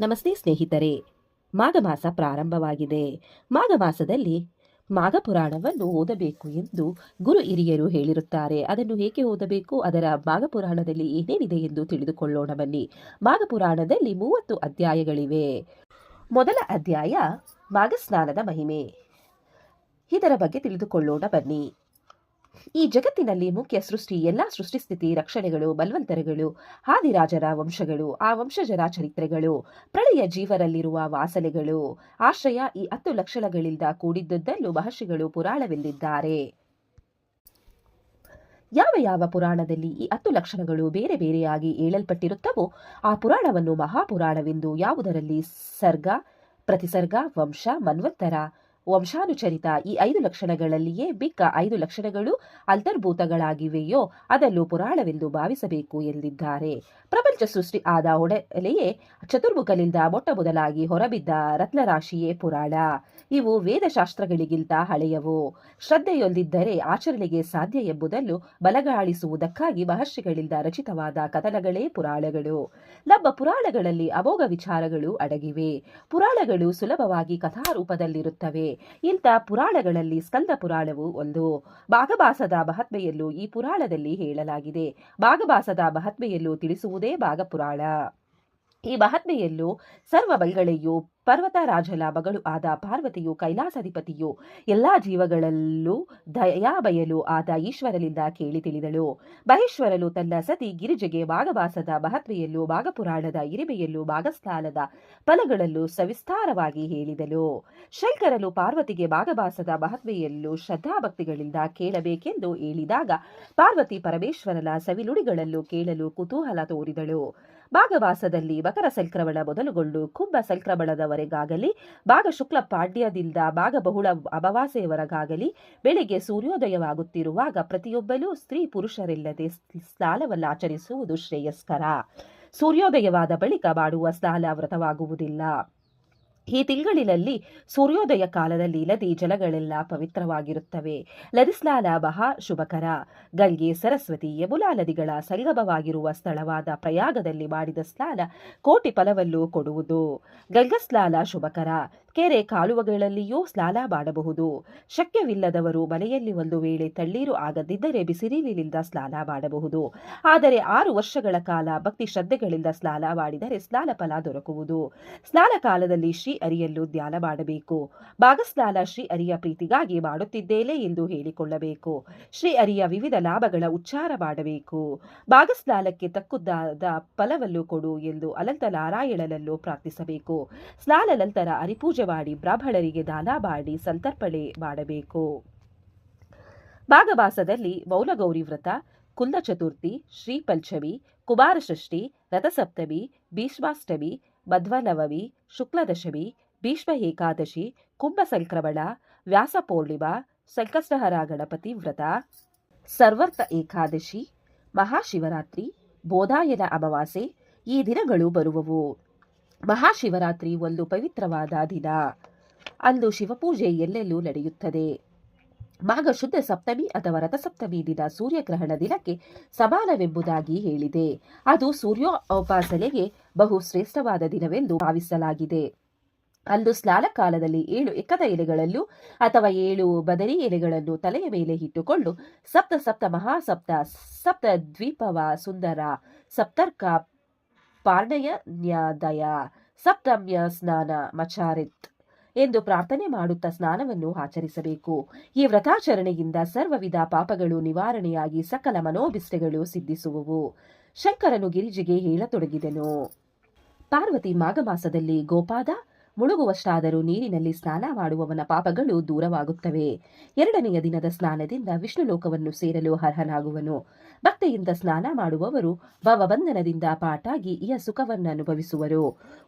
ನಮಸ್ತೆ ಸ್ನೇಹಿತರೆ. ಮಾಘ ಮಾಸ ಪ್ರಾರಂಭವಾಗಿದೆ. ಮಾಘ ಮಾಸದಲ್ಲಿ ಮಾಘ ಪುರಾಣವನ್ನು ಓದಬೇಕು ಎಂದು ಗುರು ಹಿರಿಯರು ಹೇಳಿರುತ್ತಾರೆ. ಅದನ್ನು ಹೇಗೆ ಓದಬೇಕು? ಅದರ ಮಾಘ ಪುರಾಣದಲ್ಲಿ ಏನೇನಿದೆ ಎಂದು ತಿಳಿದುಕೊಳ್ಳೋಣ ಬನ್ನಿ. ಮಾಘ ಪುರಾಣದಲ್ಲಿ ಮೂವತ್ತು ಅಧ್ಯಾಯಗಳಿವೆ. ಮೊದಲ ಅಧ್ಯಾಯ ಮಾಘ ಸ್ನಾನದ ಮಹಿಮೆ. ಇದರ ಬಗ್ಗೆ ತಿಳಿದುಕೊಳ್ಳೋಣ ಬನ್ನಿ. ಈ ಜಗತ್ತಿನಲ್ಲಿ ಮುಖ್ಯ ಸೃಷ್ಟಿ ಎಲ್ಲ ಸೃಷ್ಟಿಸ್ಥಿತಿ ರಕ್ಷಣೆಗಳು, ಬಲ್ವಂತರಗಳು ಹಾದಿರಾಜರ ವಂಶಗಳು, ಆ ವಂಶಜರ ಚರಿತ್ರೆಗಳು, ಪ್ರಳಯ ಜೀವರಲ್ಲಿರುವ ವಾಸನೆಗಳು, ಆಶ್ರಯ ಈ ಹತ್ತು ಲಕ್ಷಣಗಳಿಂದ ಕೂಡಿದ್ದುದನ್ನು ಮಹರ್ಷಿಗಳು ಪುರಾಣವೆಂದಿದ್ದಾರೆ. ಯಾವ ಯಾವ ಪುರಾಣದಲ್ಲಿ ಈ ಹತ್ತು ಲಕ್ಷಣಗಳು ಬೇರೆ ಬೇರೆಯಾಗಿ ಹೇಳಲ್ಪಟ್ಟಿರುತ್ತವೋ ಆ ಪುರಾಣವನ್ನು ಮಹಾಪುರಾಣವೆಂದು ಯಾವುದರಲ್ಲಿ ಸರ್ಗ, ಪ್ರತಿಸರ್ಗ, ವಂಶ, ಮನ್ವಂತರ ವಂಶಾನುಚರಿತ ಈ ಐದು ಲಕ್ಷಣಗಳಲ್ಲಿಯೇ ಬಿಕ್ಕ ಐದು ಲಕ್ಷಣಗಳು ಅಂತರ್ಭೂತಗಳಾಗಿವೆಯೋ ಅದನ್ನು ಪುರಾಣವೆಂದು ಭಾವಿಸಬೇಕು ಎಂದಿದ್ದಾರೆ. ಪ್ರಪಂಚ ಸೃಷ್ಟಿ ಆದ ಒಡಲೆಯೇ ಚತುರ್ಮುಖಲಿಂದ ಮೊಟ್ಟ ಮೊದಲಾಗಿ ಹೊರಬಿದ್ದ ರತ್ನರಾಶಿಯೇ ಪುರಾಣ. ಇವು ವೇದಶಾಸ್ತ್ರಗಳಿಗಿಂತ ಹಳೆಯವು. ಶ್ರದ್ಧೆಯೊಂದಿದ್ದರೆ ಆಚರಣೆಗೆ ಸಾಧ್ಯ ಎಂಬುದನ್ನು ಬಲಗಾಳಿಸುವುದಕ್ಕಾಗಿ ಮಹರ್ಷಿಗಳಿಂದ ರಚಿತವಾದ ಕಥನಗಳೇ ಪುರಾಣಗಳು. ನಮ್ಮ ಪುರಾಣಗಳಲ್ಲಿ ಅಮೋಘ ವಿಚಾರಗಳು ಅಡಗಿವೆ. ಪುರಾಣಗಳು ಸುಲಭವಾಗಿ ಕಥಾರೂಪದಲ್ಲಿರುತ್ತವೆ. ಇಂಥ ಪುರಾಣಗಳಲ್ಲಿ ಸ್ಕಂದ ಪುರಾಣವು ಒಂದು. ಭಾಗಭಾಸದ ಮಹತ್ವೆಯಲ್ಲೂ ಈ ಪುರಾಣದಲ್ಲಿ ಹೇಳಲಾಗಿದೆ. ಭಾಗಭಾಸದ ಮಹತ್ವೆಯಲ್ಲೂ ತಿಳಿಸುವುದೇ ಭಾಗಪುರಾಣ. ಈ ಮಹತ್ವೆಯಲ್ಲೂ ಸರ್ವ ಪರ್ವತರಾಜನ ಮಗಳು ಆದ ಪಾರ್ವತಿಯು ಕೈಲಾಸಾಧಿಪತಿಯು ಎಲ್ಲಾ ಜೀವಗಳಲ್ಲೂ ದಯಾಬಯಲು ಆದ ಈಶ್ವರಲಿಂದ ಕೇಳಿ ತಿಳಿದಳು. ಮಹೇಶ್ವರನು ತನ್ನ ಸತಿ ಗಿರಿಜೆಗೆ ಭಾಗವಾಸದ ಮಹತ್ವೆಯಲ್ಲೂ ಭಾಗಪುರಾಣದ ಇರಿಮೆಯಲ್ಲೂ ಭಾಗಸ್ಥಾನದ ಫಲಗಳಲ್ಲೂ ಸವಿಸ್ತಾರವಾಗಿ ಹೇಳಿದಳು. ಶಂಕರನು ಪಾರ್ವತಿಗೆ ಭಾಗವಾಸದ ಮಹತ್ವೆಯಲ್ಲೂ ಶ್ರದ್ಧಾಭಕ್ತಿಗಳಿಂದ ಕೇಳಬೇಕೆಂದು ಹೇಳಿದಾಗ ಪಾರ್ವತಿ ಪರಮೇಶ್ವರನ ಸವಿಲುಡಿಗಳಲ್ಲೂ ಕೇಳಲು ಕುತೂಹಲ ತೋರಿದಳು. ಭಾಗವಾಸದಲ್ಲಿ ಮಕರ ಸಂಕ್ರಮಣ ಮೊದಲುಗೊಂಡು ಕುಂಭ ಸಂಕ್ರಮಣದವರೆಗಾಗಲಿ ಭಾಗ ಶುಕ್ಲ ಪಾಡ್ಯದಿಂದ ಭಾಗ ಬಹುಳ ಅಮಾವಾಸ್ಯೆಯವರೆಗಾಗಲಿ ಬೆಳಿಗ್ಗೆ ಸೂರ್ಯೋದಯವಾಗುತ್ತಿರುವಾಗ ಪ್ರತಿಯೊಬ್ಬರೂ ಸ್ತ್ರೀ ಪುರುಷರಿಲ್ಲದೆ ಸ್ನಾನವನ್ನು ಆಚರಿಸುವುದು ಶ್ರೇಯಸ್ಕರ. ಸೂರ್ಯೋದಯವಾದ ಬಳಿಕ ಮಾಡುವ ಸ್ನಾನ ವ್ರತವಾಗುವುದಿಲ್ಲ. ಈ ತಿಂಗಳಿನಲ್ಲಿ ಸೂರ್ಯೋದಯ ಕಾಲದಲ್ಲಿ ನದಿ ಜಲಗಳೆಲ್ಲ ಪವಿತ್ರವಾಗಿರುತ್ತವೆ. ಲದಿಸ್ಲಾಲ ಮಹಾ ಶುಭಕರ. ಗಂಗೆ ಸರಸ್ವತಿ ಯಮುನಾ ನದಿಗಳ ಸಂಗಮವಾಗಿರುವ ಸ್ಥಳವಾದ ಪ್ರಯಾಗದಲ್ಲಿ ಮಾಡಿದ ಸ್ನಾನ ಕೋಟಿ ಫಲವನ್ನು ಕೊಡುವುದು. ಗಂಗಾ ಸ್ನಾನ ಶುಭಕರ. ಕೆರೆ ಕಾಲುವೆಗಳಲ್ಲಿಯೂ ಸ್ನಾನ ಮಾಡಬಹುದು. ಶಕ್ಯವಿಲ್ಲದವರು ಮನೆಯಲ್ಲಿ ಒಂದು ವೇಳೆ ತಳ್ಳೀರು ಆಗದಿದ್ದರೆ ಬಿಸಿನೀರಿನಿಂದ ಸ್ನಾನ ಮಾಡಬಹುದು. ಆದರೆ ಆರು ವರ್ಷಗಳ ಕಾಲ ಭಕ್ತಿ ಶ್ರದ್ಧೆಗಳಿಂದ ಸ್ನಾನ ಮಾಡಿದರೆ ಸ್ನಾನ ಫಲ ದೊರಕುವುದು. ಸ್ನಾನ ಕಾಲದಲ್ಲಿ ಶ್ರೀ ಅರಿಯಲ್ಲೂ ಧ್ಯಾನ ಮಾಡಬೇಕು. ಭಾಗಸ್ನಾನ ಶ್ರೀ ಅರಿಯ ಪ್ರೀತಿಗಾಗಿ ಮಾಡುತ್ತಿದ್ದೇನೆ ಎಂದು ಹೇಳಿಕೊಳ್ಳಬೇಕು. ಶ್ರೀ ಅರಿಯ ವಿವಿಧ ಲಾಭಗಳ ಉಚ್ಚಾರ ಮಾಡಬೇಕು. ಭಾಗಸ್ನಾನಕ್ಕೆ ತಕ್ಕುದಾದ ಫಲವನ್ನು ಕೊಡು ಎಂದು ಅನಂತ ನಾರಾಯಣನನ್ನು ಪ್ರಾರ್ಥಿಸಬೇಕು. ಸ್ನಾನ ನಂತರ ಹರಿಪೂಜೆ ಮಾಡಿ ಬ್ರಾಹ್ಮಣರಿಗೆ ದಾನ ಮಾಡಿ ಸಂತರ್ಪಣೆ ಮಾಡಬೇಕು. ಭಾಗವಾಸದಲ್ಲಿ ಮೌಲಗೌರಿ ವ್ರತ, ಕುಂದ ಚತುರ್ಥಿ, ಶ್ರೀ ಪಂಚಮಿ, ಕುಮಾರ ಷಷ್ಠಿ, ರಥಸಪ್ತಮಿ, ಭೀಷ್ಮಾಷ್ಟಮಿ, ಮಧ್ವನವಮಿ, ಶುಕ್ಲದಶಮಿ, ಭೀಷ್ಮ ಏಕಾದಶಿ, ಕುಂಭ ಸಂಕ್ರಮಣ, ವ್ಯಾಸ ಪೂರ್ಣಿಮಾ, ಸಂಕಷ್ಟಹರ ಗಣಪತಿ ವ್ರತ, ಸರ್ವರ್ಥ ಏಕಾದಶಿ, ಮಹಾಶಿವರಾತ್ರಿ, ಬೋಧಾಯನ ಅಮಾವಾಸ್ಯೆ ಈ ದಿನಗಳು ಬರುವವು. ಮಹಾಶಿವರಾತ್ರಿ ಒಂದು ಪವಿತ್ರವಾದ ದಿನ. ಅಂದು ಶಿವಪೂಜೆ ಎಲ್ಲೆಲ್ಲೂ ನಡೆಯುತ್ತದೆ. ಮಾಘ ಶುದ್ಧ ಸಪ್ತಮಿ ಅಥವಾ ರಥಸಪ್ತಮಿ ದಿನ ಸೂರ್ಯಗ್ರಹಣ ದಿನಕ್ಕೆ ಸಮಾನವೆಂಬುದಾಗಿ ಹೇಳಿದೆ. ಅದು ಸೂರ್ಯೋಪಾಸನೆಗೆ ಬಹು ಶ್ರೇಷ್ಠವಾದ ದಿನವೆಂದು ಭಾವಿಸಲಾಗಿದೆ. ಅಂದು ಸ್ನಾನ ಕಾಲದಲ್ಲಿ ಏಳು ಎಕ್ಕದ ಎಲೆಗಳಲ್ಲೂ ಅಥವಾ ಏಳು ಬದರಿ ಎಲೆಗಳನ್ನು ತಲೆಯ ಮೇಲೆ ಇಟ್ಟುಕೊಂಡು ಸಪ್ತ ಸಪ್ತ ಮಹಾಸಪ್ತ ಸಪ್ತ ದ್ವೀಪವ ಸುಂದರ ಸಪ್ತರ್ಕ ಪಾರ್ಣಯ ನ್ಯಾದಯ, ಸಪ್ತಮ್ಯ ಸ್ನಾನ ಮಚಾರಿತ್ ಎಂದು ಪ್ರಾರ್ಥನೆ ಮಾಡುತ್ತಾ ಸ್ನಾನವನ್ನು ಆಚರಿಸಬೇಕು. ಈ ವ್ರತಾಚರಣೆಯಿಂದ ಸರ್ವವಿಧ ಪಾಪಗಳು ನಿವಾರಣೆಯಾಗಿ ಸಕಲ ಮನೋಭಿಷ್ಟೆಗಳು ಸಿದ್ಧಿಸುವವು. ಶಂಕರನು ಗಿರಿಜಿಗೆ ಹೇಳತೊಡಗಿದನು. ಪಾರ್ವತಿ ಮಾಘ ಮಾಸದಲ್ಲಿ ಗೋಪಾದ ಮುಳುಗುವಷ್ಟಾದರೂ ನೀರಿನಲ್ಲಿ ಸ್ನಾನ ಮಾಡುವವನ ಪಾಪಗಳು ದೂರವಾಗುತ್ತವೆ. ಎರಡನೆಯ ದಿನದ ಸ್ನಾನದಿಂದ ವಿಷ್ಣು ಲೋಕವನ್ನು ಸೇರಲು ಅರ್ಹನಾಗುವನು. ಭಕ್ತಿಯಿಂದ ಸ್ನಾನ ಮಾಡುವವರು ಭವಬಂಧನದಿಂದ ಪಾಟಾಗಿ ಇಯ ಸುಖವನ್ನು ಅನುಭವಿಸುವರು.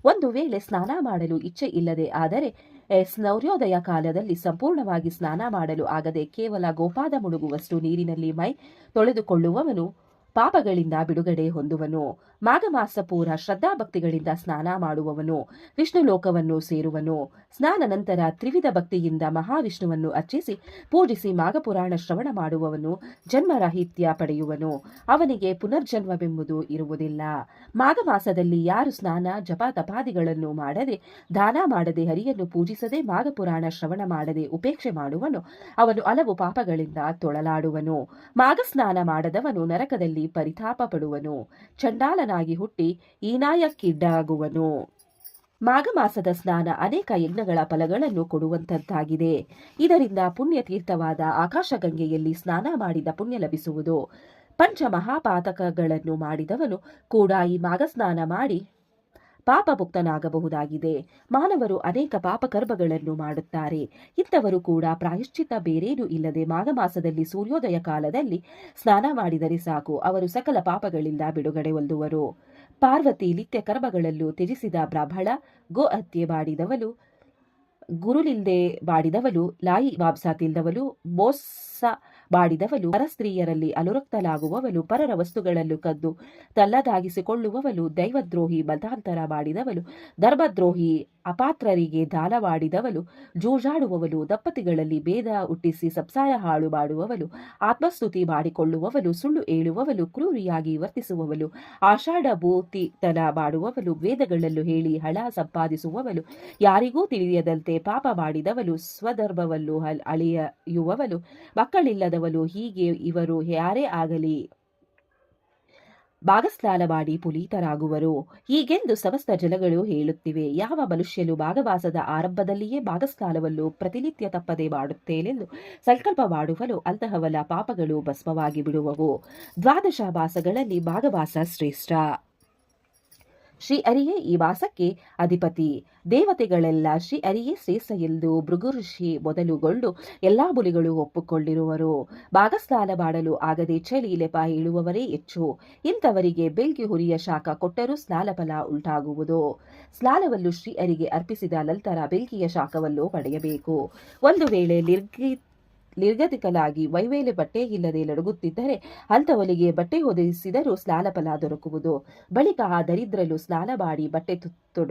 ಒಂದು ವೇಳೆ ಸ್ನಾನ ಮಾಡಲು ಇಚ್ಛೆ ಇಲ್ಲದೆ ಆದರೆ ಸ್ನೌರ್ಯೋದಯ ಕಾಲದಲ್ಲಿ ಸಂಪೂರ್ಣವಾಗಿ ಸ್ನಾನ ಮಾಡಲು ಆಗದೆ ಕೇವಲ ಗೋಪಾದ ಮುಳುಗುವಷ್ಟು ನೀರಿನಲ್ಲಿ ಮೈ ತೊಳೆದುಕೊಳ್ಳುವವನು ಪಾಪಗಳಿಂದ ಬಿಡುಗಡೆ ಹೊಂದುವನು. ಮಾಘಮಾಸ ಪೂರ ಶ್ರದ್ಧಾಭಕ್ತಿಗಳಿಂದ ಸ್ನಾನ ಮಾಡುವವನು. ವಿಷ್ಣು ಲೋಕವನ್ನು ಸೇರುವನು. ಸ್ನಾನ ನಂತರ ತ್ರಿವಿಧ ಭಕ್ತಿಯಿಂದ ಮಹಾವಿಷ್ಣುವನ್ನು ಅರ್ಚಿಸಿ ಪೂಜಿಸಿ ಮಾಘಪುರಾಣ ಶ್ರವಣ ಮಾಡುವವನು. ಜನ್ಮರಾಹಿತ್ಯ ಪಡೆಯುವನು. ಅವನಿಗೆ ಪುನರ್ಜನ್ಮವೆಂಬುದು ಇರುವುದಿಲ್ಲ. ಮಾಘ ಮಾಸದಲ್ಲಿ ಯಾರು ಸ್ನಾನ, ಜಪ, ತಪಾದಿಗಳನ್ನು ಮಾಡದೆ, ದಾನ ಮಾಡದೆ, ಹರಿಯನ್ನು ಪೂಜಿಸದೆ ಮಾಘಪುರಾಣ ಶ್ರವಣ ಮಾಡದೆ ಉಪೇಕ್ಷೆ ಮಾಡುವನು, ಅವನು ಹಲವು ಪಾಪಗಳಿಂದ ತೊಳಲಾಡುವನು. ಮಾಘ ಸ್ನಾನ ಮಾಡದವನು ನರಕದಲ್ಲಿ ಪರಿತಾಪ ಪಡುವನು ಚಂಡಾಲನಾಗಿ ಹುಟ್ಟಿ ಈನಾಯಕ್ಕಿಡ್ಡಾಗುವನು ಮಾಘ ಮಾಸದ ಸ್ನಾನ ಅನೇಕ ಯಜ್ಞಗಳ ಫಲಗಳನ್ನು ಕೊಡುವಂತದ್ದಾಗಿದೆ ಇದರಿಂದ ಪುಣ್ಯತೀರ್ಥವಾದ ಆಕಾಶಗಂಗೆಯಲ್ಲಿ ಸ್ನಾನ ಮಾಡಿದ ಪುಣ್ಯ ಲಭಿಸುವುದು. ಪಂಚಮಹಾಪಾತಕಗಳನ್ನು ಮಾಡಿದವನು ಕೂಡ ಈ ಮಾಘಸ್ನಾನ ಮಾಡಿ ಪಾಪಮುಕ್ತನಾಗಬಹುದಾಗಿದೆ. ಮಾನವರು ಅನೇಕ ಪಾಪಕರ್ಮಗಳನ್ನು ಮಾಡುತ್ತಾರೆ. ಇಂಥವರು ಕೂಡ ಪ್ರಾಯಶ್ಚಿತ ಬೇರೇನೂ ಇಲ್ಲದೆ ಮಾಘ ಮಾಸದಲ್ಲಿ ಸೂರ್ಯೋದಯ ಕಾಲದಲ್ಲಿ ಸ್ನಾನ ಮಾಡಿದರೆ ಸಾಕು, ಅವರು ಸಕಲ ಪಾಪಗಳಿಂದ ಬಿಡುಗಡೆ ಹೊಂದುವರು ಪಾರ್ವತಿ ನಿತ್ಯ ಕರ್ಮಗಳಲ್ಲೂ ತ್ಯಜಿಸಿದ ಬ್ರಾಹ್ಮಣ, ಗೋ ಹತ್ಯೆ ಮಾಡಿದವಳು ಗುರುಲಿಲ್ದೆ ಬಾಡಿದವಲು ಲಾಯಿ ಮಾಂಸ ತಿಂದವಳು, ಮೋಸ ಮಾಡಿದವಳು ಪರಸ್ತ್ರೀಯರಲ್ಲಿ ಅಲುರಕ್ತಲಾಗುವವಳು ಪರರ ವಸ್ತುಗಳಲ್ಲೂ ಕದ್ದು ತಲ್ಲದಾಗಿಸಿಕೊಳ್ಳುವವಳು ದೈವದ್ರೋಹಿ ಮತಾಂತರ ಮಾಡಿದವಳು ಧರ್ಮದ್ರೋಹಿ ಅಪಾತ್ರರಿಗೆ ದಾನವಾಡಿದವಳು ಜೂಜಾಡುವವಳು, ದಂಪತಿಗಳಲ್ಲಿ ಭೇದ ಹುಟ್ಟಿಸಿ ಸಂಸಾರ ಹಾಳು ಮಾಡುವವಳು, ಆತ್ಮಸ್ತುತಿ ಮಾಡಿಕೊಳ್ಳುವವಳು, ಸುಳ್ಳು ಹೇಳುವವಳು, ಕ್ರೂರಿಯಾಗಿ ವರ್ತಿಸುವವಳು ಆಷಾಢ ಭೂತಿತನ ಮಾಡುವವಳು, ವೇದಗಳಲ್ಲೂ ಹೇಳಿ ಹಣ ಸಂಪಾದಿಸುವವಳು, ಯಾರಿಗೂ ತಿಳಿಯದಂತೆ ಪಾಪ ಮಾಡಿದವಳು, ಸ್ವಧರ್ಮವನ್ನು ಅಳಿಯುವವಳು, ಮಕ್ಕಳಿಲ್ಲದವಳು, ಹೀಗೆ ಇವರು ಯಾರೇ ಆಗಲಿ ಭಾಗಸ್ನಾನ ಮಾಡಿ ಪುನೀತರಾಗುವರು. ಹೀಗೆಂದು ಸಮಸ್ತ ಜಲಗಳು ಹೇಳುತ್ತಿವೆ. ಯಾವ ಮನುಷ್ಯನು ಭಾಗವಾಸದ ಆರಂಭದಲ್ಲಿಯೇ ಭಾಗಸ್ನಾನವನ್ನು ಪ್ರತಿನಿತ್ಯ ತಪ್ಪದೆ ಮಾಡುತ್ತೇನೆಂದು ಸಂಕಲ್ಪ ಮಾಡುವನು ಅಂತಹವಲ ಪಾಪಗಳು ಭಸ್ಮವಾಗಿ ಬಿಡುವವು. ದ್ವಾದಶ ಭಾಗವಾಸ ಶ್ರೇಷ್ಠ. ಶ್ರೀ ಅರಿಯೇ ಈ ವಾಸಕ್ಕೆ ಅಧಿಪತಿ. ದೇವತೆಗಳೆಲ್ಲ ಶ್ರೀ ಅರಿಯೇ ಶ್ರೇಷ್ಠ ಎಂದು ಭೃಗು ಋಷಿ ಮೊದಲುಗೊಂಡು ಎಲ್ಲಾ ಬುಲಿಗಳು ಒಪ್ಪಿಕೊಂಡಿರುವರು. ಭಾಗಸ್ನಾನ ಮಾಡಲು ಆಗದೆ ಚಳಿ ಲೆಪ ಇಳುವವರೇ ಹೆಚ್ಚು. ಇಂಥವರಿಗೆ ಬೆಂಕಿ ಹುರಿಯ ಶಾಖ ಕೊಟ್ಟರೂ ಸ್ನಾನ ಫಲ ಉಂಟಾಗುವುದು. ಸ್ನಾನವನ್ನು ಶ್ರೀ ಅರಿಗೆ ಅರ್ಪಿಸಿದ ನಂತರ ಬೆಂಕಿಯ ಶಾಖವನ್ನು ಪಡೆಯಬೇಕು. ಒಂದು ವೇಳೆ ನಿರ್ಗಿ ನಿರ್ಗತಿಕಲಾಗಿ ವೈವೇಲೆ ಬಟ್ಟೆ ಇಲ್ಲದೆ ನಡುಗುತ್ತಿದ್ದರೆ ಅಂಥವಲಿಗೆ ಬಟ್ಟೆ ಒದಗಿಸಿದರೂ ಸ್ನಾನಫಲ ದೊರಕುವುದು. ಬಳಿಕ ಆ ದರಿದ್ರಲು ಮಾಡಿ ಬಟ್ಟೆ ತು-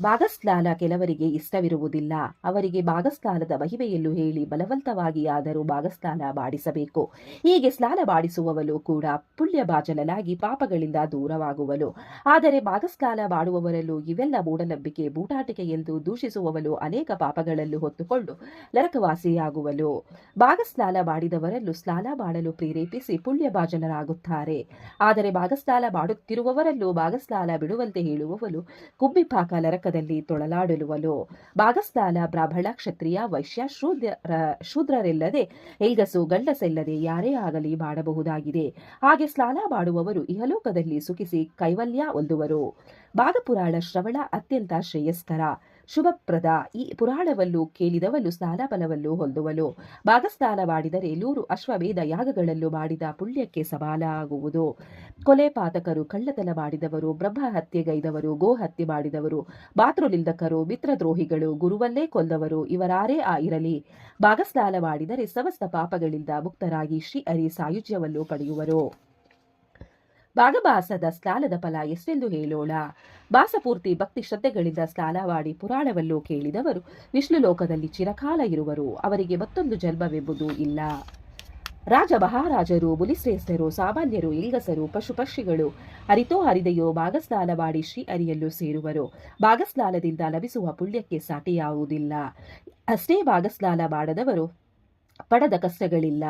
ಭಾಗಸ್ನಾನ ಕೆಲವರಿಗೆ ಇಷ್ಟವಿರುವುದಿಲ್ಲ. ಅವರಿಗೆ ಭಾಗಸ್ನಾನದ ಮಹಿಮೆಯನ್ನು ಹೇಳಿ ಬಲವಂತವಾಗಿ ಆದರೂ ಭಾಗಸ್ನಾನ ಬಾಡಿಸಬೇಕು. ಹೀಗೆ ಸ್ನಾನ ಬಾಡಿಸುವವಳು ಕೂಡ ಪುಣ್ಯಭಾಜನನಾಗಿ ಪಾಪಗಳಿಂದ ದೂರವಾಗುವಲು ಆದರೆ ಭಾಗಸ್ಲಾಲ ಮಾಡುವವರಲ್ಲೂ ಇವೆಲ್ಲ ಮೂಢನಂಬಿಕೆ, ಬೂಟಾಟಿಕೆ ಎಂದು ದೂಷಿಸುವವಲು ಅನೇಕ ಪಾಪಗಳಲ್ಲೂ ಹೊತ್ತುಕೊಂಡು ನರಕವಾಸಿಯಾಗುವಲು ಭಾಗಸ್ನಾನ ಮಾಡಿದವರಲ್ಲೂ ಸ್ನಾನ ಮಾಡಲು ಪ್ರೇರೇಪಿಸಿ ಪುಣ್ಯಭಾಜನರಾಗುತ್ತಾರೆ. ಆದರೆ ಭಾಗಸ್ನಾನ ಮಾಡುತ್ತಿರುವವರಲ್ಲೂ ಭಾಗಸ್ನಾನ ಬಿಡುವಂತೆ ಹೇಳುವವನು ಕುಂಬಿಪಾಕ ನರಕದಲ್ಲಿ ತೊಳಲಾಡಲುವಲು ಭಾಗಸ್ಥಾಲ ಬ್ರಾಹ್ಮಣ ಕ್ಷತ್ರಿಯ ವೈಶ್ಯ ಶೂದ್ರ, ಶೂದ್ರರಿಲ್ಲದೆ ಹೆಂಗಸು ಗಂಡಸಿಲ್ಲದೆ ಯಾರೇ ಆಗಲಿ ಮಾಡಬಹುದಾಗಿದೆ ಹಾಗೆ ಸ್ನಾನ ಮಾಡುವವರು ಇಹಲೋಕದಲ್ಲಿ ಸುಖಿಸಿ ಕೈವಲ್ಯ ಹೊಂದುವರು. ಭಾಗಪುರಾಣ ಶ್ರವಣ ಅತ್ಯಂತ ಶ್ರೇಯಸ್ಕರ. ಶುಭಪ್ರದ ಈ ಪುರಾಣವನ್ನು ಕೇಳಿದವನು ಸ್ನಾನ ಫಲವನ್ನು ಹೊಂದುವನು ಭಾಗಸ್ನಾನ ಮಾಡಿದರೆ ನೂರು ಯಾಗಗಳನ್ನು ಮಾಡಿದ ಪುಣ್ಯಕ್ಕೆ ಸಮಾನ ಆಗುವುದು ಕೊಲೆ ಪಾತಕರು ಕಳ್ಳತನ ಮಾಡಿದವರು ಬ್ರಹ್ಮ ಹತ್ಯೆಗೈದವರು ಗೋ ಹತ್ಯೆ ಮಾಡಿದವರು ಮಾತೃನಿಂದಕರು ಮಿತ್ರದ್ರೋಹಿಗಳು ಗುರುವಲ್ಲೇ ಕೊಲ್ಲವರು, ಇವರಾರೇ ಆ ಇರಲಿ. ಭಾಗಸ್ನಾನ ಮಾಡಿದರೆ ಸಮಸ್ತ ಪಾಪಗಳಿಂದ ಮುಕ್ತರಾಗಿ ಶ್ರೀ ಹರಿ ಸಾಯುಜ್ಯವನ್ನು ಪಡೆಯುವರು. ಭಾಗಭಾಸದ ಸ್ನಾನದ ಫಲ ಎಷ್ಟೆಂದು ಹೇಳೋಣ. ಭಾಸಪೂರ್ತಿ ಭಕ್ತಿ ಶ್ರದ್ಧೆಗಳಿಂದ ಸ್ನಾನ ಮಾಡಿ ಪುರಾಣವನ್ನು ಕೇಳಿದವರು ವಿಷ್ಣು ಲೋಕದಲ್ಲಿ ಚಿರಕಾಲ ಇರುವರು, ಅವರಿಗೆ ಮತ್ತೊಂದು ಜನ್ಮವೆಂಬುದು ಇಲ್ಲ. ರಾಜ ಮಹಾರಾಜರು, ಮುನಿಶ್ರೇಷ್ಠರು, ಸಾಮಾನ್ಯರು ಇಲ್ಗಸರು ಪಶು ಪಕ್ಷಿಗಳು ಅರಿತೋ ಹರಿದೆಯೋ ಭಾಗಸ್ನಾನ ಶ್ರೀ ಅರಿಯಲ್ಲೂ ಸೇರುವರು. ಭಾಗಸ್ನಾನದಿಂದ ಲಭಿಸುವ ಪುಣ್ಯಕ್ಕೆ ಸಾಟಿಯಾಗುವುದಿಲ್ಲ. ಅಷ್ಟೇ ಭಾಗಸ್ನಾನ ಮಾಡದವರು ಪಡೆದ ಕಷ್ಟಗಳಿಲ್ಲ.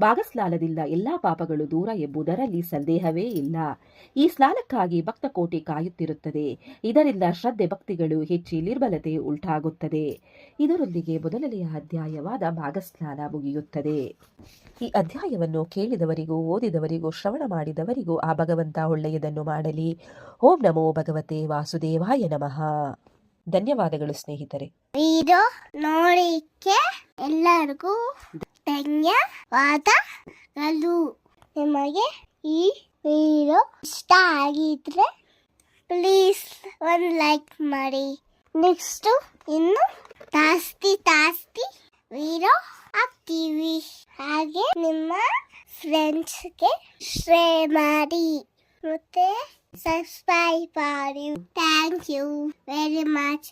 ಭಾಗಸ್ನಾನದಿಂದ ಎಲ್ಲಾ ಪಾಪಗಳು ದೂರ ಎಂಬುದರಲ್ಲಿ ಸಂದೇಹವೇ ಇಲ್ಲ. ಈ ಸ್ನಾನಕ್ಕಾಗಿ ಭಕ್ತ ಕೋಟಿ ಕಾಯುತ್ತಿರುತ್ತದೆ. ಇದರಿಂದ ಶ್ರದ್ಧೆ ಭಕ್ತಿಗಳು ಹೆಚ್ಚಿ ನಿರ್ಬಲತೆ ಉಂಟಾಗುತ್ತದೆ. ಇದರೊಂದಿಗೆ ಮೊದಲನೆಯ ಅಧ್ಯಾಯವಾದ ಭಾಗಸ್ನಾನ ಮುಗಿಯುತ್ತದೆ. ಈ ಅಧ್ಯಾಯವನ್ನು ಕೇಳಿದವರಿಗೂ, ಓದಿದವರಿಗೂ, ಶ್ರವಣ ಮಾಡಿದವರಿಗೂ ಆ ಭಗವಂತ ಒಳ್ಳೆಯದನ್ನು ಮಾಡಲಿ. ಓಂ ನಮೋ ಭಗವತೆ ವಾಸುದೇವಾಯ ನಮಃ. ಧನ್ಯವಾದಗಳು ಸ್ನೇಹಿತರೆ. ಇದು ನೋಡಿಕೆ ಎಲ್ಲರಿಗೂ ಧನ್ಯವಾದಗಳು. ನಿಮಗೆ ಈ ವಿಡಿಯೋ ಇಷ್ಟ ಆಗಿದ್ರೆ ಪ್ಲೀಸ್ ಒಂದು ಲೈಕ್ ಮಾಡಿ. ನೆಕ್ಸ್ಟು ಇನ್ನು ಜಾಸ್ತಿ ಜಾಸ್ತಿ ವಿಡಿಯೋ ಹಾಕ್ತೀವಿ. ಹಾಗೆ ನಿಮ್ಮ ಫ್ರೆಂಡ್ಸ್ಗೆ ಶೇರ್ ಮಾಡಿ. ಮತ್ತೆ ಸಬ್ಸ್ಕ್ರೈಬ್ ಮಾಡಿ. Thank you very much